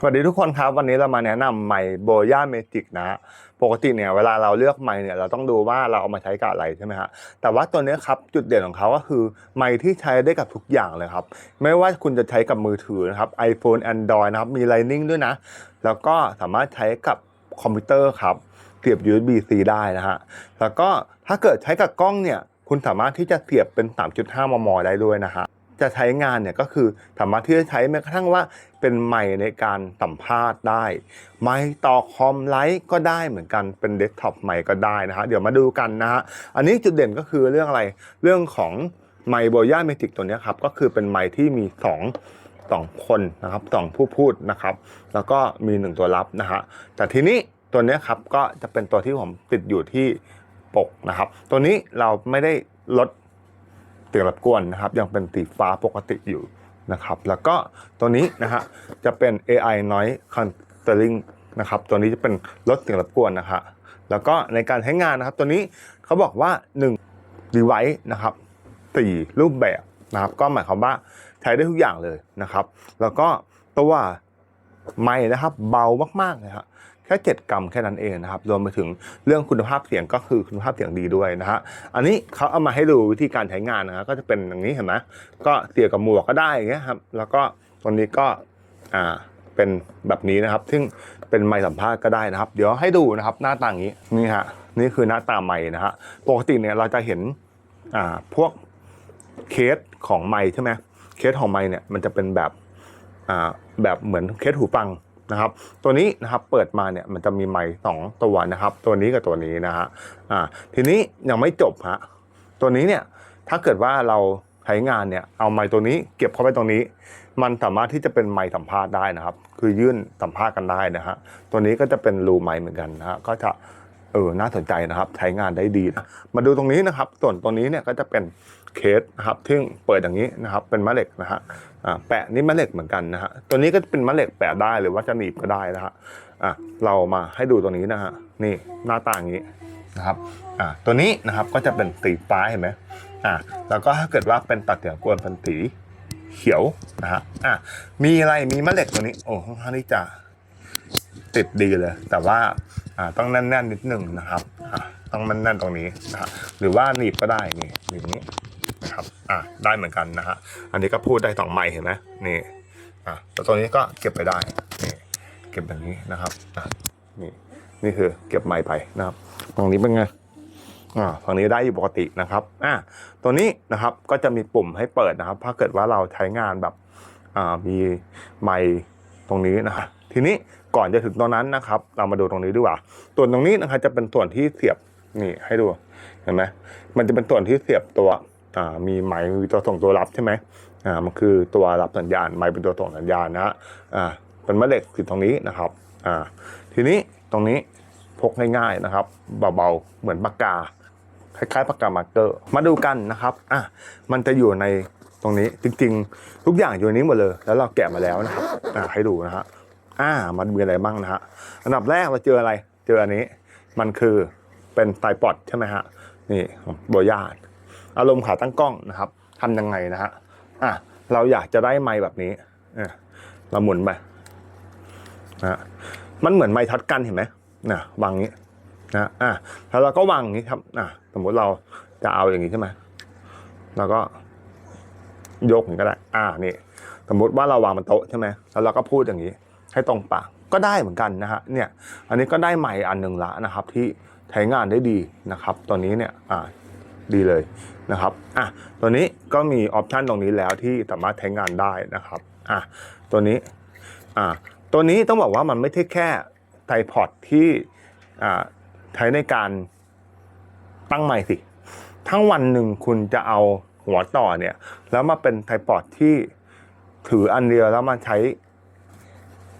สวัสดีทุกคนครับวันนี้เรามาแนะนำไมค์โบย่าเมจิกนะปกติเนี่ยเวลาเราเลือกไมค์เนี่ยเราต้องดูว่าเราเอามาใช้กับอะไรใช่ไหมฮะแต่ว่าตัวนี้ครับจุดเด่นของเขาก็คือไมค์ที่ใช้ได้กับทุกอย่างเลยครับ ไม่ว่าคุณจะใช้กับมือถือนะครับ iPhone Android นะครับมี Lightning ด้วยนะ แล้วก็สามารถใช้กับคอมพิวเตอร์ครับเสียบ USB-C ได้นะฮะแล้วก็ถ้าเกิดใช้กับกล้องเนี่ยคุณสามารถที่จะเสียบเป็น 3.5 มม ได้ด้วยนะฮะ จะใช้งานเนี่ยก็คือสามารถที่จะใช้แม้กระทั่งว่าเป็นไมค์ในการสัมภาษณ์ได้ ไมค์ต่อคอมไลท์ก็ได้เหมือนกันเป็นเดสก์ท็อปไมค์ก็ได้นะฮะเดี๋ยวมาดูกันนะฮะอันนี้จุดเด่นก็คือเรื่องอะไรเรื่องของไมค์โบย่าเมจิกตัวนี้ครับก็คือเป็นไมค์ที่มีสองสองคนนะครับสองผู้พูดนะครับ แล้วก็มีหนึ่งตัวรับนะฮะแต่ทีนี้ตัวนี้ครับก็จะเป็นตัวที่ผมติดอยู่ที่ปกนะครับ ตัวนี้เราไม่ได้ลด เสียงรบกวนนะครับยังเป็นสีฟ้าปกติอยู่นะครับแล้วก็ตัวนี้นะฮะจะเป็น AI Noise Cancelling นะครับตัวนี้จะเป็นลดเสียงรบกวนนะฮะแล้วก็ในการใช้งานนะครับ ตัวนี้เขาบอกว่า1 device นะครับ4รูปแบบนะครับ ก็หมายความว่าใช้ได้ทุกอย่างเลยนะครับ แล้วก็ตัวไม้นะครับเบามากๆเลยครับ แค่ 7 กรัมแค่นั้นเองนะครับ รวมไปถึงเรื่องคุณภาพเสียงก็คือคุณภาพเสียงดีด้วยนะฮะ อันนี้เขาเอามาให้ดูวิธีการใช้งานนะฮะก็จะเป็นอย่างนี้เห็นไหมก็เสียบกับหมวกก็ได้อย่างเงี้ยครับ แล้วก็ตัวนี้ก็อ่าเป็นแบบนี้นะครับ ซึ่งเป็นไมค์สัมภาษณ์ก็ได้นะครับ เดี๋ยวให้ดูนะครับหน้าตาอย่างนี้นี่ฮะนี่คือหน้าตาไมค์นะฮะปกติเนี่ยเราจะเห็นอ่าพวกเคสของไมค์ใช่ไหมเคสของไมค์เนี่ยมันจะเป็นแบบอ่าแบบเหมือนเคสหูฟัง นะครับ ตัวนี้นะครับเปิดมาเนี่ยมันจะมีไม้สองตัวนะครับ ตัวนี้กับตัวนี้นะฮะอ่าทีนี้ยังไม่จบฮะตัวนี้เนี่ยถ้าเกิดว่าเราใช้งานเนี่ยเอาไม้ตัวนี้เก็บเข้าไปตรงนี้ มันสามารถที่จะเป็นไม้สัมภาษณ์ได้นะครับ คือยื่นสัมภาษณ์กันได้นะฮะตัวนี้ก็จะเป็นรูไม้เหมือนกันนะฮะก็จะ เออน่าสนใจนะครับใช้งานได้ดีนะมาดูตรงนี้นะครับ ส่วนตัวนี้เนี่ยก็จะเป็นเคสนะครับซึ่งเปิดอย่างนี้นะครับเป็นมะเหล็กนะฮะอ่าแปะนี่มะเหล็กเหมือนกันนะฮะตัวนี้ก็เป็นมะเหล็กแปะได้หรือว่าจะหนีบก็ได้นะฮะอะเรามาให้ดูตัวนี้นะฮะนี่หน้าตาอย่างนี้นะครับอ่าตัวนี้นะครับก็จะเป็นสีฟ้าเห็นไหมอ่าแล้วก็ถ้าเกิดว่าเป็นตัดเสียงกวนเป็นสีเขียวนะฮะอ่ามีอะไรมีแม่เหล็กตัวนี้โอ้ค่อนข้างที่จะติดดีเลย แต่ว่า ต้องแน่นๆนิดหนึ่งนะครับอ่าต้องแน่นๆตรงนี้นะฮะหรือว่าหนีบก็ได้นี่หนีบนี้นะครับอ่าได้เหมือนกันนะฮะอันนี้ก็พูดได้สองไมค์เห็นไหมนี่อ่าแล้วตัวนี้ก็เก็บไปได้นี่เก็บแบบนี้นะครับอ่านี่นี่คือเก็บไมค์ไปนะครับตรงนี้เป็นไงอ่าฝั่งนี้ได้อยู่ปกตินะครับอ่าตัวนี้นะครับก็จะมีปุ่มให้เปิดนะครับ ถ้าเกิดว่าเราใช้งานแบบอ่ามีไมค์ตรงนี้นะครับทีนี้ ก่อนจะถึงตรงนั้นนะครับ เรามาดูตรงนี้ดีกว่าส่วนตรงนี้นะครับจะเป็นส่วนที่เสียบนี่ให้ดูเห็นไหมมันจะเป็นส่วนที่เสียบตัวมีไมค์มีตัวส่งตัวรับใช่ไหมอ่ามันคือตัวรับสัญญาณไมค์เป็นตัวส่งสัญญาณนะฮะอ่าเป็นแม่เหล็กติดตรงนี้นะครับอ่าทีนี้ตรงนี้พกง่ายๆนะครับเบาๆเหมือนปากกาคล้ายๆปากกามาร์กเกอร์ มาดูกันนะครับอะมันจะอยู่ในตรงนี้จริงๆ ทุกอย่างอยู่ในนี้หมดเลย แล้วเราแกะมาแล้วนะครับอะให้ดูนะฮะ อ่า มันมีอะไรบ้างนะฮะ อันดับแรกเราเจออะไร เจออันนี้ มันคือเป็นไตรปอดใช่ไหมฮะ นี่โบยาดอารมณ์ขาตั้งกล้องนะครับทำยังไงนะฮะ อะ เราอยากจะได้ไมค์แบบนี้เราหมุนไปนะฮะมันเหมือนไมค์ทัดกันเห็นไหมนะวางนี้นะอะแล้วเราก็วางอย่างนี้ครับอะสมมุติเราจะเอาอย่างนี้ใช่ไหมเราก็ยกอย่างนี้ก็ได้ อ่านี่ สมมุติว่าเราวางบนโต๊ะใช่ไหมแล้วเราก็พูดอย่างนี้ ให้ตรงปากก็ได้เหมือนกันนะฮะเนี่ยอันนี้ก็ได้ใหม่อันหนึ่งละนะครับที่ใช้งานได้ดีนะครับตัวนี้เนี่ยอ่าดีเลยนะครับอะตัวนี้ก็มีออปชันตรงนี้แล้วที่สามารถใช้งานได้นะครับอะตัวนี้อ่าตัวนี้ต้องบอกว่ามันไม่ใช่แค่ไทพอดที่อ่าใช้ในการตั้งใหม่สิ ทั้งวันหนึ่งคุณจะเอาหัวต่อเนี่ย แล้วมาเป็นไทปอดที่ถืออันเดียวแล้วมาใช้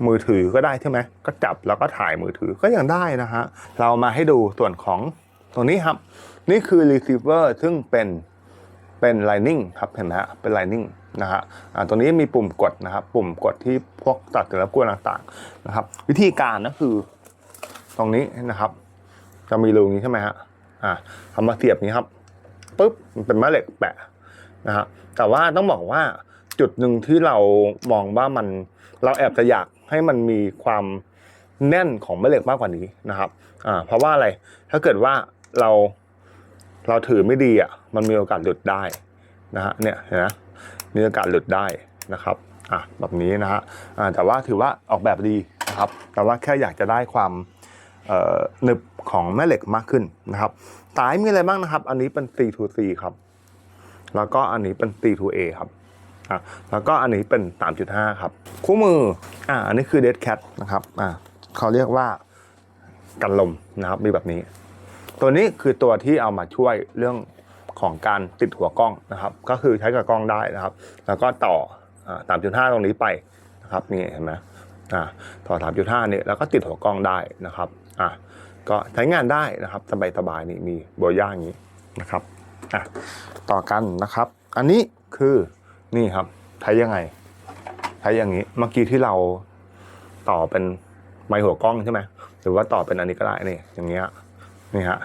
มือถือก็ได้ใช่ไหมก็จับแล้วก็ถ่ายมือถือก็ยังได้นะฮะ เรามาให้ดูส่วนของตรงนี้ครับ นี่คือ receiver ซึ่งเป็นเป็น Lightning ครับเห็นไหมฮะเป็น Lightning นะฮะอ่าตัวนี้มีปุ่มกดนะครับ ปุ่มกดที่พวกตัดเสียงรบกวนต่างๆนะครับ วิธีการก็คือ ตรงนี้นะครับ จะมีรูนี้ใช่ไหมฮะอ่าทำมาเสียบนี้ครับปุ๊บมันเป็นแม่เหล็กแปะนะฮะแต่ว่าต้องบอกว่าจุดหนึ่งที่เรามองว่ามันเราแอบจะอยาก ให้มันมีความแน่นของแม่เหล็กมากกว่านี้นะครับอ่าเพราะว่าอะไรถ้าเกิดว่าเราเราถือไม่ดีอะมันมีโอกาสหลุดได้นะฮะเนี่ยเห็นไหมมีโอกาสหลุดได้นะครับอะแบบนี้นะฮะอ่าแต่ว่าถือว่าออกแบบดีนะครับแต่ว่าแค่อยากจะได้ความเอ่อหนึบของแม่เหล็กมากขึ้นนะครับสายมีอะไรบ้างนะครับ อันนี้เป็น C to C ครับ แล้วก็อันนี้เป็น C to A ครับ อะแล้วก็อันนี้เป็น 3.5 ครับ คู่มืออ่าอันนี้คือ Dead Cat นะครับอ่าเขาเรียกว่ากันลมนะครับมีแบบนี้ ตัวนี้คือตัวที่เอามาช่วยเรื่องของการติดหัวกล้องนะครับ ก็คือใช้กับกล้องได้นะครับ แล้วก็ต่ออ3.5ตรงนี้ไปนะครับนี่เห็นไหมอ่าต่อ3.5นี่แล้วก็ติดหัวกล้องได้นะครับอ่าก็ใช้งานได้นะครับสบายๆนี่มีโบย่าอย่างนี้นะครับอะต่อกันนะครับ อันนี้คือ นี่ครับใช้ยังไง ใช้อย่างนี้ เมื่อกี้ที่เราต่อเป็นไมค์หัวกล้องใช่ไหมหรือว่าต่อเป็นอันนี้ก็ได้นี่ อย่างเงี้ยนี่ฮะ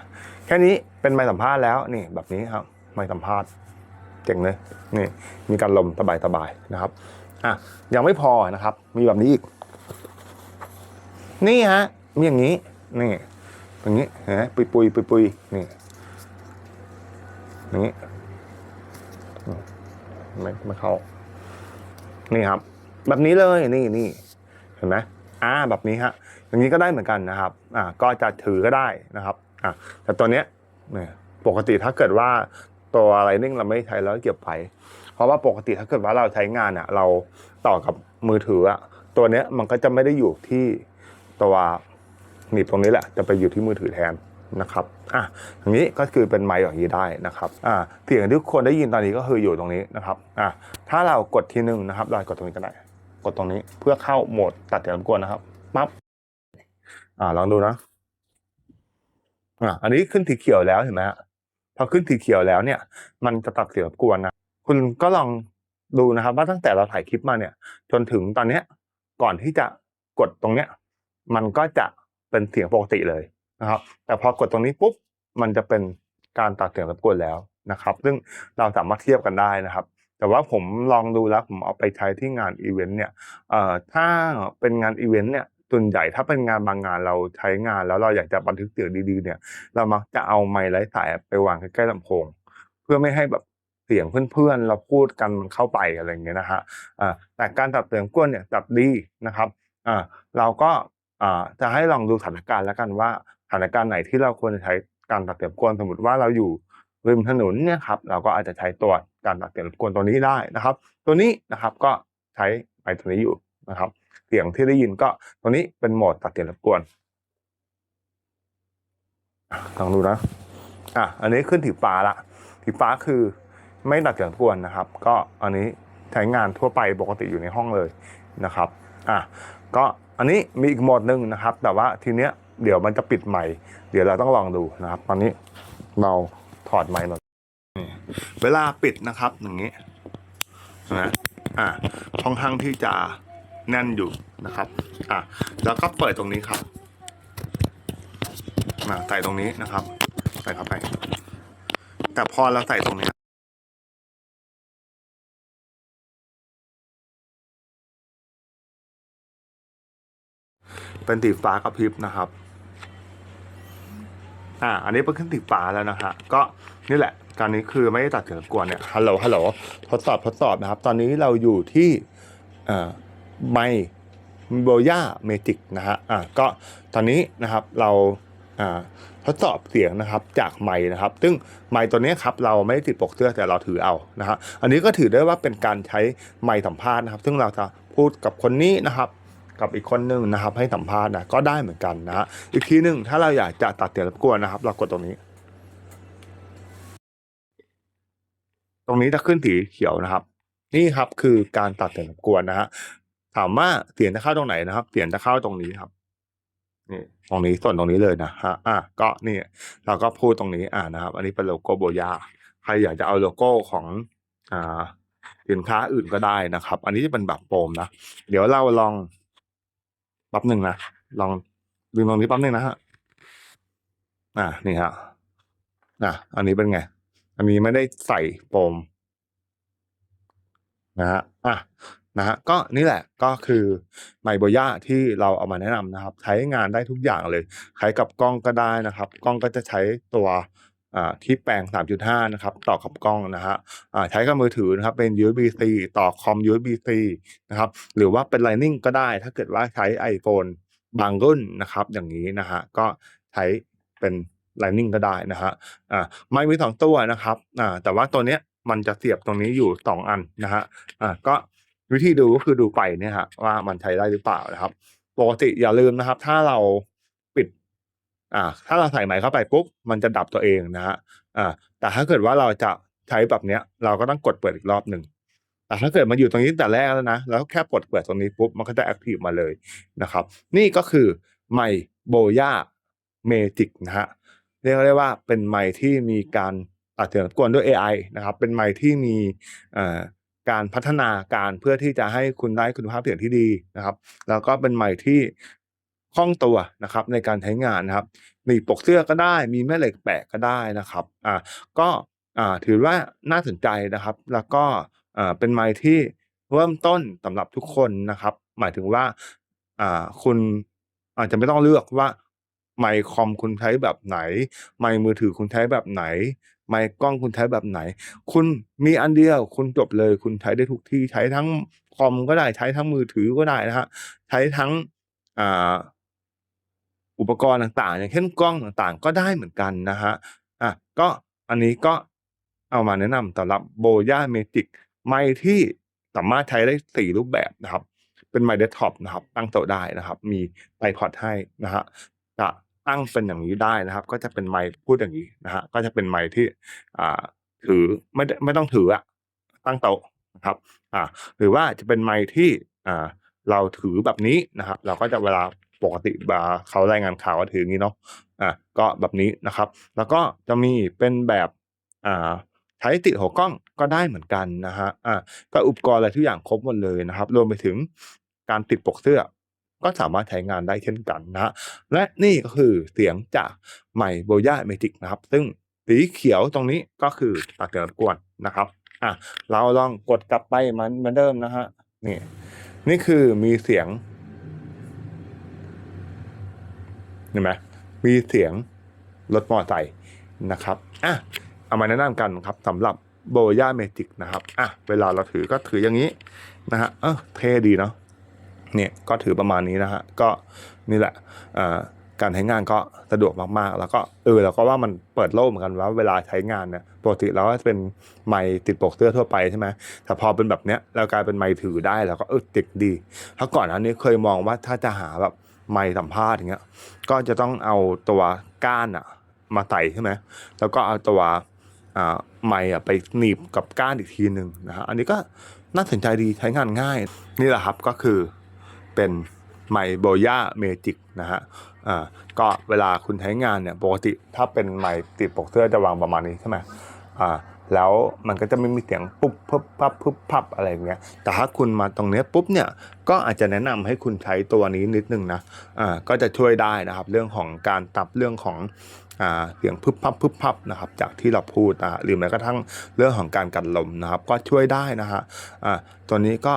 แค่นี้เป็นไมค์สัมภาษณ์แล้วนี่แบบนี้ครับ ไมค์สัมภาษณ์เจ๋งเลยนี่มีการลมสบายๆนะครับอะยังไม่พอนะครับ มีแบบนี้อีก นี่ฮะมีอย่างนี้นี่อย่างนี้เห็นไหมปุยปุยปุยปุยนี่อย่างนี้ ไม่ไม่เข้า นี่ครับ แบบนี้เลยนี่นี่เห็นไหมอ่าแบบนี้ฮะ อย่างนี้ก็ได้เหมือนกันนะครับ อ่า ก็จะถือก็ได้นะครับ อ่าแต่ตัวเนี้ยเนี่ยปกติถ้าเกิดว่าตัวอะไรนิ่งเราไม่ใช้แล้วเก็บไว้เพราะว่าปกติถ้าเกิดว่าเราใช้งานอะ เราต่อกับมือถืออะตัวเนี้ยมันก็จะไม่ได้อยู่ที่ตัวหนีบตรงนี้แหละจะไปอยู่ที่มือถือแทน นะครับอะอย่างนี้ก็คือเป็นไมค์อย่างนี้ได้นะครับอ่าเสียงที่ทุกคนได้ยินตอนนี้ก็คืออยู่ตรงนี้นะครับอะถ้าเรากดทีหนึ่งนะครับเรากดตรงนี้ก็ได้ กดตรงนี้เพื่อเข้าโหมดตัดเสียงรบกวนนะครับปั๊บอ่าลองดูนะอ่าอันนี้ขึ้นสีเขียวแล้วเห็นไหมฮะพอขึ้นสีเขียวแล้วเนี่ย มันจะตัดเสียงรบกวนนะคุณก็ลองดูนะครับ ว่าตั้งแต่เราถ่ายคลิปมาเนี่ย จนถึงตอนเนี้ยก่อนที่จะกดตรงเนี้ย มันก็จะเป็นเสียงปกติเลย นะครับ แต่พอกดตรงนี้ปุ๊บมันจะเป็นการตัดเสียงรบกวนแล้วนะครับ ซึ่งเราสามารถเทียบกันได้นะครับ แต่ว่าผมลองดูแล้วผมเอาไปใช้ที่งานอีเวนต์เนี่ยถ้าเป็นงานอีเวนต์เนี่ยส่วนใหญ่ถ้าเป็นงานบางงานเราใช้งานแล้วเราอยากจะบันทึกเสียงดีๆเนี่ย เรามักจะเอาไมค์ไร้สายไปวางใกล้ๆลำโพง เพื่อไม่ให้แบบเสียงเพื่อนๆ เราพูดกันมันเข้าไปอะไรเงี้ยนะฮะแต่การตัดเสียงกวนเนี่ยตัดดีนะครับเราก็จะให้ลองดูสถานการณ์แล้วกันว่า สถานการณ์ไหนที่เราควรจะใช้การตัดเสียงกวนสมมติว่าเราอยู่ริมถนนเนี่ยครับเราก็อาจจะใช้ตัวการตัดเสียงกวนตัวนี้ได้นะครับ ตัวนี้นะครับก็ใช้ไมค์ตัวนี้อยู่นะครับ เสียงที่ได้ยินก็ตัวนี้เป็นโหมดตัดเสียงรบกวนลองดูนะอะอันนี้ขึ้นถีฟ้าละถีฟ้าคือไม่ตัดเสียงรบกวนนะครับ ก็อันนี้ใช้งานทั่วไปปกติอยู่ในห้องเลยนะครับอะก็อันนี้มีอีกโหมดหนึ่งนะครับ แต่ว่าทีเนี้ย เดี๋ยวมันจะปิดใหม่ เดี๋ยวเราต้องลองดูนะครับ ตอนนี้เราถอดไมค์หน่อยเวลาปิดนะครับอย่างนี้นะอะค่อนข้างที่จะแน่นอยู่นะครับ อะแล้วก็เปิดตรงนี้ครับมาใส่ตรงนี้นะครับ ใส่เข้าไป แต่พอเราใส่ตรงนี้เป็นสีฟ้ากระพริบนะครับ อ่าอันนี้เป็นขึ้นสีฟ้าแล้วนะฮะก็นี่แหละการนี้คือไม่ได้ตัดเสียงรบกวนเนี่ยฮัลโหลฮัลโหลทดสอบทดสอบนะครับ ตอนนี้เราอยู่ที่อ่าไมโบย่าเมจิกนะฮะอ่าก็ตอนนี้นะครับเราอ่าทดสอบเสียงนะครับจากไมค์นะครับ ซึ่งไมค์ตัวนี้ครับเราไม่ได้ติดปกเสื้อแต่เราถือเอานะฮะอันนี้ก็ถือได้ว่าเป็นการใช้ไมค์สัมภาษณ์นะครับ ซึ่งเราจะพูดกับคนนี้นะครับ กับอีกคนหนึ่งนะครับ ให้สัมภาษณ์นะก็ได้เหมือนกันนะฮะอีกทีหนึ่งถ้าเราอยากจะตัดเสียงรบกวนนะครับ เรากดตรงนี้ ตรงนี้จะขึ้นสีเขียวนะครับ นี่ครับคือการตัดเสียงรบกวนนะฮะถามว่าเสียงจะเข้าตรงไหนนะครับเสียงจะเข้าตรงนี้ครับนี่ตรงนี้ส่วนตรงนี้เลยนะฮะอะก็นี่เราก็พูดตรงนี้อ่านะครับ อันนี้เป็นโลโก้โบยาใครอยากจะเอาโลโก้ของอ่าสินค้าอื่นก็ได้นะครับ อันนี้จะเป็นแบบโฟมนะ เดี๋ยวเราลอง ป๊บหนึ่งนะลองดึงตรงนี้แป๊บหนึ่งนะฮะอ่านี่ฮะอะอันนี้เป็นไง อันนี้ไม่ได้ใส่โฟมนะฮะอะนะฮะก็นี่แหละก็คือไมโบย่าที่เราเอามาแนะนำนะครับ ใช้งานได้ทุกอย่างเลย ใช้กับกล้องก็ได้นะครับ กล้องก็จะใช้ตัว ที่แปลง 3.5 นะครับ ต่อกับกล้องนะฮะใช้กับมือถือนะครับเป็น USB-C ต่อคอม USB-C นะครับหรือว่าเป็น Lightning ก็ได้ถ้าเกิดว่าใช้ iPhone บางรุ่นนะครับอย่างนี้นะฮะก็ใช้เป็น Lightning ก็ได้นะฮะอ่าไมค์มีสองตัวนะครับอ่าแต่ว่าตัวเนี้ยมันจะเสียบตรงนี้อยู่สองอันนะฮะอ่าก็วิธีดูก็คือดูไฟเนี่ยฮะว่ามันใช้ได้หรือเปล่านะครับปกติอย่าลืมนะครับ ถ้าเรา อ่าถ้าเราใส่ไมค์เข้าไปปุ๊บมันจะดับตัวเองนะฮะอ่าแต่ถ้าเกิดว่าเราจะใช้แบบเนี้ย เราก็ต้องกดเปิดอีกรอบหนึ่งแต่ถ้าเกิดมันอยู่ตรงนี้แต่แรกแล้วนะแล้วแค่กดเปิดตรงนี้ปุ๊บมันก็จะแอคทีฟมาเลยนะครับ นี่ก็คือไมค์โบย่าเมจิกนะฮะเรียกได้ว่าเป็นไมค์ที่มีการอัดเสียงกวนด้วย AI นะครับ เป็นไมค์ที่มีการพัฒนาการเพื่อที่จะให้คุณได้คุณภาพเสียงที่ดีนะครับ แล้วก็เป็นไมค์ที่ คล่องตัวนะครับในการใช้งานนะครับหนีบปกเสื้อก็ได้ มีแม่เหล็กแปะก็ได้นะครับอ่าก็อ่าถือว่าน่าสนใจนะครับ แล้วก็อ่าเป็นไมค์ที่เริ่มต้นสำหรับทุกคนนะครับ หมายถึงว่าอ่าคุณอาจจะไม่ต้องเลือกว่าไมค์คอมคุณใช้แบบไหน ไมค์มือถือคุณใช้แบบไหน ไมค์กล้องคุณใช้แบบไหน คุณมีอันเดียว คุณจบเลย คุณใช้ได้ทุกที่ ใช้ทั้งคอมก็ได้ ใช้ทั้งมือถือก็ได้นะฮะ ใช้ทั้งอ่า อุปกรณ์ต่างๆ อย่างเช่นกล้องต่างๆ ก็ได้เหมือนกันนะฮะอะก็อันนี้ก็เอามาแนะนำสำหรับ Boya Magic ไมค์ที่สามารถใช้ได้4รูปแบบนะครับ เป็นไมค์เดสก์ท็อปนะครับ ตั้งโต๊ะได้นะครับ มี tripod ให้นะฮะจะตั้งเป็นอย่างนี้ได้นะครับ ก็จะเป็นไมค์พูดอย่างนี้นะฮะก็จะเป็นไมค์ที่อ่าถือไม่ไม่ต้องถืออะตั้งโต๊ะนะครับ อ่า หรือว่าจะเป็นไมค์ที่อ่าเราถือแบบนี้นะครับ เราก็จะเวลา ปกติเวลาเขารายงานข่าวก็ถืออย่างนี้เนาะอ่าก็แบบนี้นะครับ แล้วก็จะมีเป็นแบบอ่าใช้ติดหัวกล้องก็ได้เหมือนกันนะฮะอ่าก็อุปกรณ์อะไรทุกอย่างครบหมดเลยนะครับ รวมไปถึงการติดปกเสื้อก็สามารถใช้งานได้เช่นกันนะ และนี่ก็คือเสียงจากไมค์โบย่าเมจิกนะครับ ซึ่งสีเขียวตรงนี้ก็คือตัดเสียงรบกวนนะครับ อะ เราลองกดกลับไปมันเหมือนเดิมนะฮะ นี่ นี่คือมีเสียง เห็นไหมมีเสียงรถมอเตอร์ไซค์นะครับอะเอามาแนะนำกันครับสำหรับโบย่าเมจิกนะครับอะเวลาเราถือก็ถืออย่างนี้นะฮะเออเท่ดีเนาะเนี่ยก็ถือประมาณนี้นะฮะก็นี่แหละอ่าการใช้งานก็สะดวกมากๆ แล้วก็เออเราก็ว่ามันเปิดโล่เหมือนกันว่าเวลาใช้งานเนี่ยปกติเราก็จะเป็นไมค์ติดปกเสื้อทั่วไปใช่ไหมแต่พอเป็นแบบเนี้ยเรากลายเป็นไมค์ถือได้แล้วก็เออติดดีเพราะก่อนอันนี้เคยมองว่าถ้าจะหาแบบ ไมค์สัมภาษณ์อย่างเงี้ย ก็จะต้องเอาตัวก้านอะมาใส่ใช่ไหมแล้วก็เอาตัวอ่าไม้อะไปหนีบกับก้านอีกทีหนึ่งนะฮะอันนี้ก็น่าสนใจดีใช้งานง่าย นี่แหละครับก็คือเป็นไมค์โบย่าเมจิกนะฮะอ่าก็เวลาคุณใช้งานเนี่ยปกติถ้าเป็นไมค์ติดปกเสื้อจะวางประมาณนี้ใช่ไหมอ่า แล้วมันก็จะไม่มีเสียงปุ๊บปุ๊บปั๊บปุ๊บพับอะไรอย่างเงี้ย แต่ถ้าคุณมาตรงเนี้ยปุ๊บเนี่ยก็อาจจะแนะนำให้คุณใช้ตัวนี้นิดนึงนะ อ่า ก็จะช่วยได้นะครับ เรื่องของการตับเรื่องของอ่าเสียงพึบพับพึบพับนะครับ จากที่เราพูดนะหรือแม้กระทั่งเรื่องของการกันลมนะครับ ก็ช่วยได้นะฮะ อ่า ตัวนี้ก็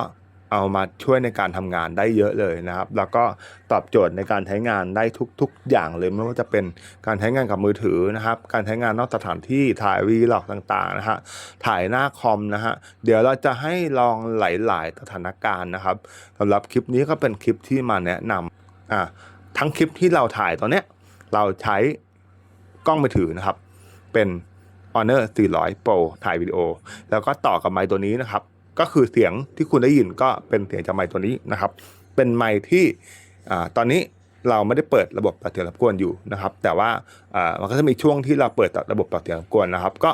เอามาช่วยในการทำงานได้เยอะเลยนะครับ แล้วก็ตอบโจทย์ในการใช้งานได้ทุก ๆ อย่างเลยไม่ว่าจะเป็นการใช้งานกับมือถือนะครับ การใช้งานนอกสถานที่ถ่ายวีล็อกต่างๆนะฮะถ่ายหน้าคอมนะฮะเดี๋ยวเราจะให้ลองหลาย ๆ สถานการณ์นะครับสำหรับคลิปนี้ก็เป็นคลิปที่มาแนะนำอ่าทั้งคลิปที่เราถ่ายตอนเนี้ยเราใช้กล้องมือถือนะครับ เป็น Honor 400 Pro ถ่ายวิดีโอ แล้วก็ต่อกับไมค์ตัวนี้นะครับ ก็คือเสียงที่คุณได้ยินก็เป็นเสียงจากไมค์ตัวนี้นะครับ เป็นไมค์ที่ตอนนี้เราไม่ได้เปิดระบบตัดเสียงรบกวนอยู่นะครับ แต่ว่ามันก็จะมีช่วงที่เราเปิดตัดระบบตัดเสียงรบกวนนะครับ ก็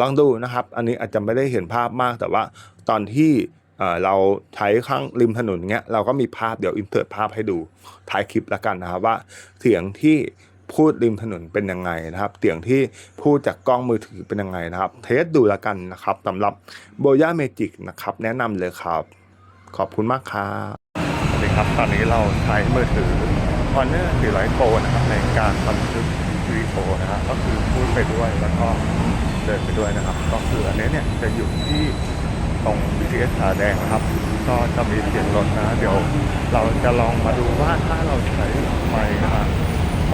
ลองดูนะครับ อันนี้อาจจะไม่ได้เห็นภาพมาก แต่ว่าตอนที่เอ่อเราใช้ข้างริมถนนเงี้ยเราก็มีภาพเดี๋ยวอินเสิร์ตภาพให้ดูท้ายคลิปแล้วกันนะครับว่าเสียงที่ พูดริมถนนเป็นยังไงนะครับ เสียงที่พูดจากกล้องมือถือเป็นยังไงนะครับ เทสดูแล้วกันนะครับสำหรับโบย่าเมจิกนะครับ แนะนำเลยครับ ขอบคุณมากครับสวัสดีครับ ตอนนี้เราใช้มือถือ Honor 400 Pro นะครับในการบันทึกวิดีโอนะครับก็คือพูดไปด้วยแล้วก็เดินไปด้วยนะครับ ก็คืออันนี้เนี่ยจะอยู่ที่ตรง BTS ผาแดงนะครับ ก็จะมีเสียงรถนะ เดี๋ยวเราจะลองมาดูว่าถ้าเราใช้ไมค์นะฮะ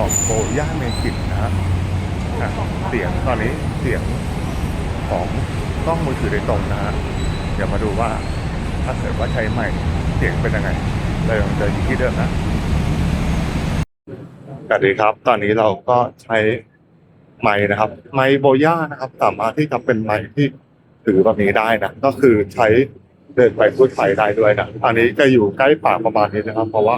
ของโบย่าเมจิกนะฮะอะเสียงตอนนี้เสียงของกล้องมือถือโดยตรงนะฮะเดี๋ยวมาดูว่าถ้าเกิดว่าใช้ไมค์เสียงเป็นยังไงเรายังเดินอยู่ที่เดิมนะสวัสดีครับ ตอนนี้เราก็ใช้ไมค์นะครับ ไมค์โบย่านะครับ สามารถที่จะเป็นไมค์ที่ถือแบบนี้ได้นะ ก็คือใช้เดินไปพูดไปได้ด้วยนะ อันนี้จะอยู่ใกล้ปากประมาณนี้นะครับ เพราะว่า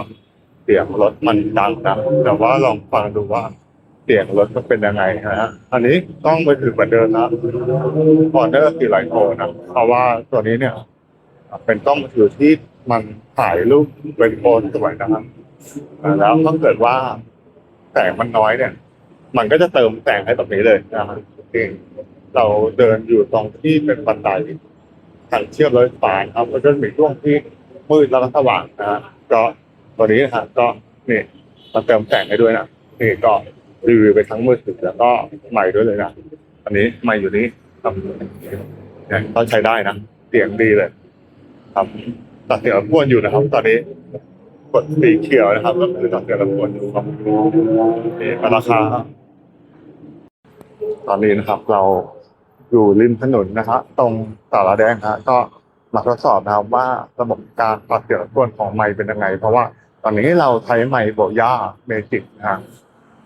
เสียงรถมันดังนะแต่ว่าลองฟังดูว่าเสียงรถมันเป็นยังไงนะฮะอันนี้กล้องมือถือเหมือนเดิมนะออเดอร์สี่ไลโคนะเพราะว่าตัวนี้เนี่ย เป็นกล้องถือที่มันถ่ายรูปเป็นโฟนสวยนะครับแล้วถ้าเกิดว่าแสงมันน้อยเนี่ย มันก็จะเติมแสงให้แบบนี้เลยนะครับจริงเราเดินอยู่ตรงที่เป็นบันไดทางเชื่อมรถไฟฟ้านครับแล้วก็มีช่วงที่มืดแล้วก็สว่างนะก็ วนี้นะฮะก็นี่มันเติมแสงให้ด้วยนะนี่ก็รีวิวไปทั้งมือถือแล้วก็ใหม่ด้วยเลยนะอันนี้ใหม่อยู่นี้ครับเนี่ยก็ใช้ได้นะเสียงดีเลย ครับตัดเสียงรบกวนอยู่นะครับ ตอนนี้กดสีเขียวนะครับ ก็คือตัดเสียงรบกวนอยู่ครับนี่มาราคาตอนนี้นะครับ เราอยู่ริมถนนนะฮะตรงสารแดงฮะก็มาทดสอบนะครับว่าระบบการตัดเสียงรบกวนของไมค์เป็นยังไง เพราะว่า ตอนนี้เราใช้ไมโบย่าเมจิกนะฮะ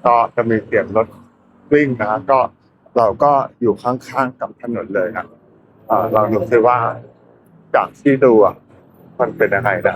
ก็จะมีเสียงรถวิ่งนะฮะก็เราก็อยู่ข้างๆกับถนนเลยนะเราดูซิว่าจากที่ดูมันเป็นยังไงนะครับ